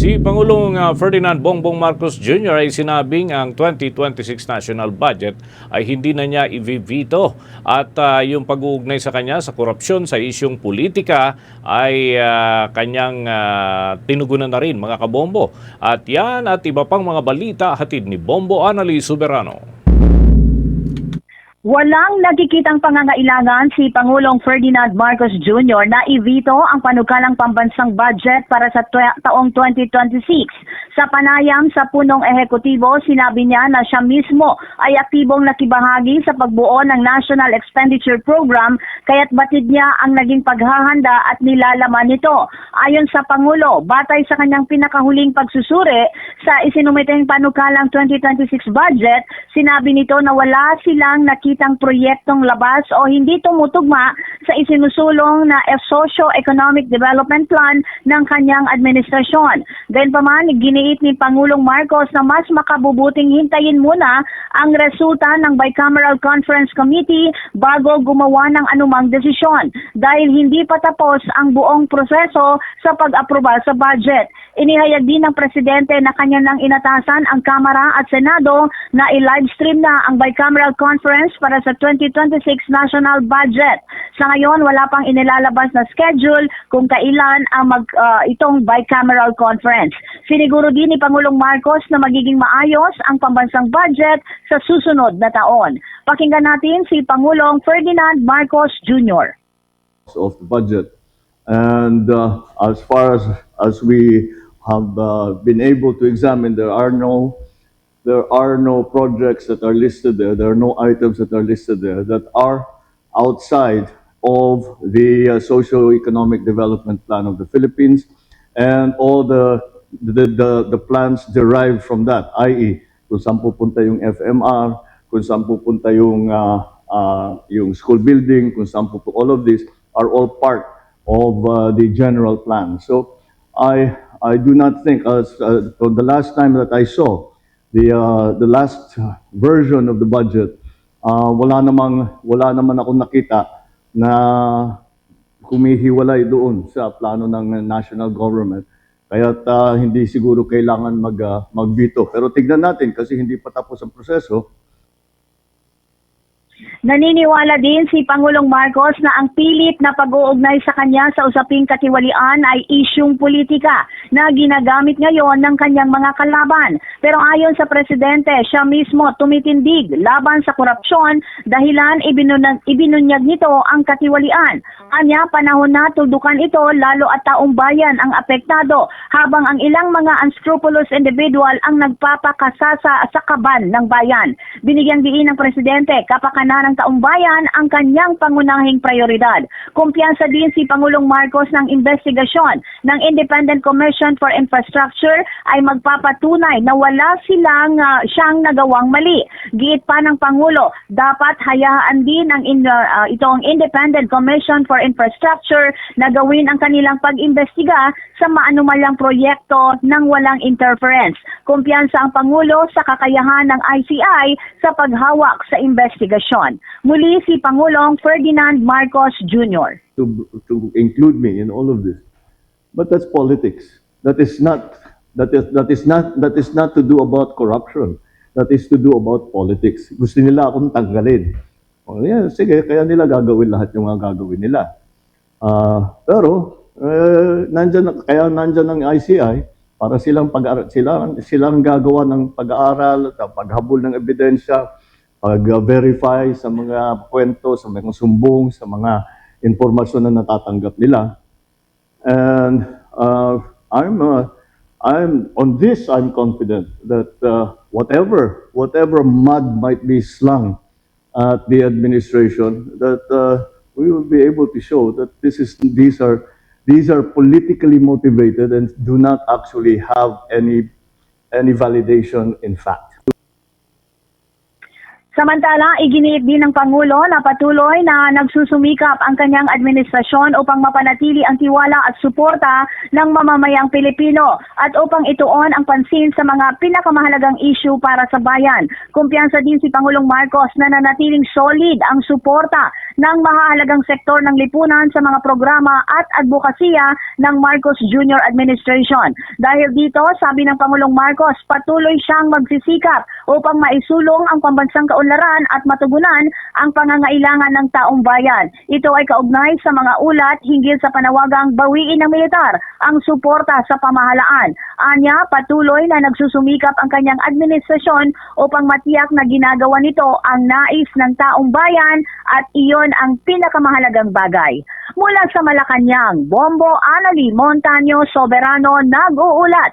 Si Pangulong uh, Ferdinand Bongbong Marcos Jr. ay sinabing ang 2026 national budget ay hindi na niya i-veto at uh, yung pag-uugnay sa kanya sa korupsyon sa isyong politika ay uh, kanyang uh, tinugunan na rin mga kabombo. At yan at iba pang mga balita hatid ni Bombo Anali Soberano. Walang nakikitang pangangailangan si Pangulong Ferdinand Marcos Jr. na i-veto ang panukalang pambansang budget para sa taong 2026. Sa panayam sa punong ehekutibo, sinabi niya na siya mismo ay aktibong nakibahagi sa pagbuo ng National Expenditure Program kaya't batid niya ang naging paghahanda at nilalaman nito. Ayon sa Pangulo, batay sa kanyang pinakahuling pagsusuri sa isinumiteng panukalang 2026 budget, sinabi nito na wala silang nakitang proyektong labas o hindi tumutugma sa isinusulong na socio-economic development plan ng kanyang administrasyon. Gayunpaman, giniit ni Pangulong Marcos na mas makabubuting hintayin muna ang resulta ng Bicameral Conference Committee bago gumawa ng anumang desisyon dahil hindi pa tapos ang buong proseso sa pag-aproba sa budget. Inihayag din ng Presidente na kanya nang inatasan ang Kamara at Senado na i-livestream na ang Bicameral Conference para sa 2026 National Budget. Sa ngayon, wala pang inilalabas na schedule kung kailan ang mag, ah, itong Bicameral Conference. Siniguro din ni Pangulong Marcos na magiging maayos ang pambansang budget sa susunod na taon. Pakinggan natin si Pangulong Ferdinand Marcos Jr. of the budget. And uh, as far as, as we have uh, been able to examine, there are no there are no projects that are listed there. There are no items that are listed there that are outside of the uh, socio-economic development plan of the Philippines and all the the, the, the plans derived from that, i.e., kung saan pupunta yung FMR, kung saan pupunta yung, uh, uh, yung school building, kung saan pupunta, all of these are all part of uh, the general plan. So I, I do not think, as uh, the last time that I saw the, uh, the last version of the budget, uh, wala namang, wala naman ako nakita na kumihiwalay doon sa plano ng national government. Kaya hindi siguro kailangan mag, uh, mag-veto. Pero tignan natin kasi hindi pa tapos ang proseso. Naniniwala din si Pangulong Marcos na ang pilit na pag-uugnay sa kanya sa usaping katiwalian ay isyung politika na ginagamit ngayon ng kanyang mga kalaban. Pero ayon sa presidente, siya mismo tumitindig laban sa korupsyon dahilan ibinunyag, ibinunyag nito ang katiwalian. Anya panahon na tuldukan ito lalo at taong bayan ang apektado habang ang ilang mga unscrupulous individual ang nagpapakasasa sa kaban ng bayan. Binigyang diin ng presidente kapakanan ng taong bayan ang kanyang pangunahing prioridad. Kumpiyansa din si Pangulong Marcos ng investigasyon ng Independent Commission for Infrastructure ay magpapatunay na wala silang ah, siyang nagawang mali. Giit pa ng Pangulo, dapat hayaan din ang in, ah, itong Independent Commission for Infrastructure na gawin ang kanilang pag-imbestiga sa maanumalyang proyekto ng walang interference. Kumpiyansa ang Pangulo sa kakayahan ng ICI sa paghawak sa investigasyon. Muli si Pangulong Ferdinand Marcos Jr. to, to include me in all of this. But that's politics. That is not that is that is not that is not to do about corruption. That is to do about politics. Gusto nila akong tanggalin. O yeah, sige, kaya nila gagawin lahat yung mga gagawin nila. Ah, pero eh, nandyan, na- kaya nandyan ang ICI para silang pag silang silang gagawa ng pag-aaral, paghabol ng ebidensya, pag-verify sa mga kwento, sa mga sumbong, sa mga informasyon na natatanggap nila. And uh, I'm, uh, I'm on this. I'm confident that uh, whatever, whatever mud might be slung at the administration, that uh, we will be able to show that this is these are these are politically motivated and do not actually have any any validation in fact. Samantala, iginiit din ng Pangulo na patuloy na nagsusumikap ang kanyang administrasyon upang mapanatili ang tiwala at suporta ng mamamayang Pilipino at upang ituon ang pansin sa mga pinakamahalagang issue para sa bayan. Kumpiyansa din si Pangulong Marcos na nanatiling solid ang suporta ng mahalagang sektor ng lipunan sa mga programa at advokasya ng Marcos Jr. Administration. Dahil dito, sabi ng Pangulong Marcos, patuloy siyang magsisikap upang maisulong ang pambansang kaunlaran at matugunan ang pangangailangan ng taong bayan. Ito ay kaugnay sa mga ulat hinggil sa panawagang bawiin ng militar ang suporta sa pamahalaan. Anya, patuloy na nagsusumikap ang kanyang administrasyon upang matiyak na ginagawa nito ang nais ng taong bayan at iyon ang pinakamahalagang bagay. Mula sa Malacanang, Bombo Anali Montaño Soberano nag-uulat.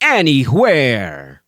anywhere.